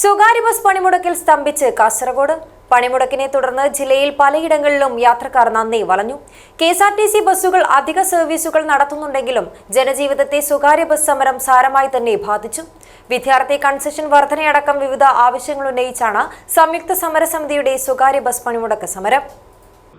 സ്വകാര്യ ബസ് പണിമുടക്കിൽ സ്തംഭിച്ച് കാസർഗോഡ്. പണിമുടക്കിനെ തുടർന്ന് ജില്ലയിൽ പലയിടങ്ങളിലും യാത്രക്കാർ നന്ദി വളഞ്ഞു. K S R T C ബസ്സുകൾ അധിക സർവീസുകൾ നടത്തുന്നുണ്ടെങ്കിലും ജനജീവിതത്തെ സ്വകാര്യ ബസ് സമരം സാരമായി തന്നെ ബാധിച്ചു. വിദ്യാർത്ഥി കൺസെഷൻ വർധനയടക്കം വിവിധ ആവശ്യങ്ങൾ ഉന്നയിച്ചാണ് സംയുക്ത സമരസമിതിയുടെ സ്വകാര്യ ബസ് പണിമുടക്ക് സമരം.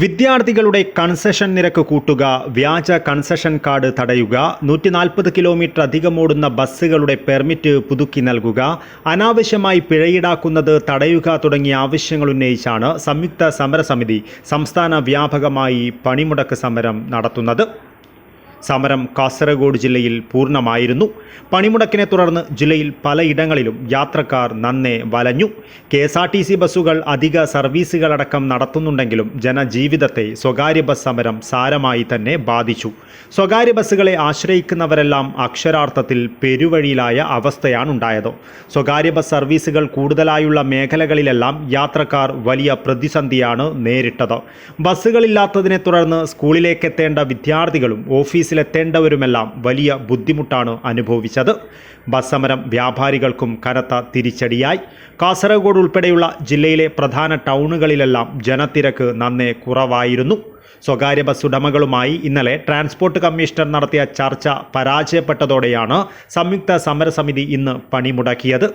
വിദ്യാർത്ഥികളുടെ കൺസെഷൻ നിരക്ക് കൂട്ടുക വ്യാജ കൺസെഷൻ കാർഡ് തടയുക നൂറ്റി നാൽപ്പത് കിലോമീറ്റർ അധികം ഓടുന്ന ബസ്സുകളുടെ പെർമിറ്റ് പുതുക്കി നൽകുക അനാവശ്യമായി പിഴയിടാക്കുന്നത് തടയുക തുടങ്ങിയ ആവശ്യങ്ങൾ ഉന്നയിച്ചാണ് സംയുക്ത സമരസമിതി സംസ്ഥാന വ്യാപകമായി പണിമുടക്ക് സമരം നടത്തുന്നത്. സമരം കാസർഗോഡ് ജില്ലയിൽ പൂർണമായിരുന്നു. പണിമുടക്കിനെ തുടർന്ന് ജില്ലയിൽ പലയിടങ്ങളിലും യാത്രക്കാർ നന്നെ വലഞ്ഞു. K S R T C ബസ്സുകൾ അധിക സർവീസുകളടക്കം നടത്തുന്നുണ്ടെങ്കിലും ജനജീവിതത്തെ സ്വകാര്യ ബസ് സമരം സാരമായി തന്നെ ബാധിച്ചു. സ്വകാര്യ ബസ്സുകളെ ആശ്രയിക്കുന്നവരെല്ലാം അക്ഷരാർത്ഥത്തിൽ പെരുവഴിയിലായ അവസ്ഥയാണ് ഉണ്ടായത് സ്വകാര്യ ബസ് സർവീസുകൾ കൂടുതലായുള്ള മേഖലകളിലെല്ലാം യാത്രക്കാർ വലിയ പ്രതിസന്ധിയാണ് നേരിട്ടത്. ബസ്സുകളില്ലാത്തതിനെ തുടർന്ന് സ്കൂളിലേക്ക് എത്തേണ്ട വിദ്യാർത്ഥികളും ഓഫീസിലെത്തേണ്ടവരുമെല്ലാം വലിയ ബുദ്ധിമുട്ടാണ് അനുഭവിച്ചത്. ബസ് സമരം വ്യാപാരികൾക്കും കനത്ത തിരിച്ചടിയായി. കാസർഗോഡ് ഉൾപ്പെടെയുള്ള ജില്ലയിലെ പ്രധാന ടൗണുകളിലെല്ലാം ജനത്തിരക്ക് നന്നേ കുറവായിരുന്നു. സ്വകാര്യ ബസ് ഉടമകളുമായി ഇന്നലെ ട്രാൻസ്പോർട്ട് കമ്മീഷണർ നടത്തിയ ചർച്ച പരാജയപ്പെട്ടതോടെയാണ് സംയുക്ത സമരസമിതി ഇന്ന് പണിമുടക്കിയത്.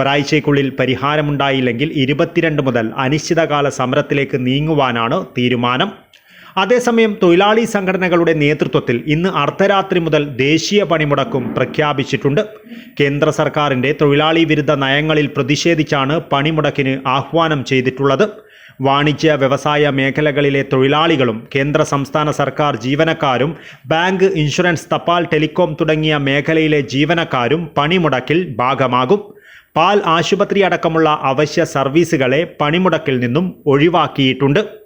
ഒരാഴ്ചയ്ക്കുള്ളിൽ പരിഹാരമുണ്ടായില്ലെങ്കിൽ ഇരുപത്തിരണ്ട് മുതൽ അനിശ്ചിതകാല സമരത്തിലേക്ക് നീങ്ങുവാനാണ് തീരുമാനം. അതേസമയം തൊഴിലാളി സംഘടനകളുടെ നേതൃത്വത്തിൽ ഇന്ന് അർദ്ധരാത്രി മുതൽ ദേശീയ പണിമുടക്കും പ്രഖ്യാപിച്ചിട്ടുണ്ട്. കേന്ദ്ര സർക്കാരിന്റെ തൊഴിലാളി വിരുദ്ധ നയങ്ങളിൽ പ്രതിഷേധിച്ചാണ് പണിമുടക്കിന് ആഹ്വാനം ചെയ്തിട്ടുള്ളത്. വാണിജ്യ വ്യവസായ മേഖലകളിലെ തൊഴിലാളികളും കേന്ദ്ര സംസ്ഥാന സർക്കാർ ജീവനക്കാരും ബാങ്ക് ഇൻഷുറൻസ് തപാൽ ടെലികോം തുടങ്ങിയ മേഖലയിലെ ജീവനക്കാരും പണിമുടക്കിൽ ഭാഗമാകും. പാൽ ആശുപത്രി അടക്കമുള്ള അവശ്യ സർവീസുകളെ പണിമുടക്കിൽ നിന്നും ഒഴിവാക്കിയിട്ടുണ്ട്.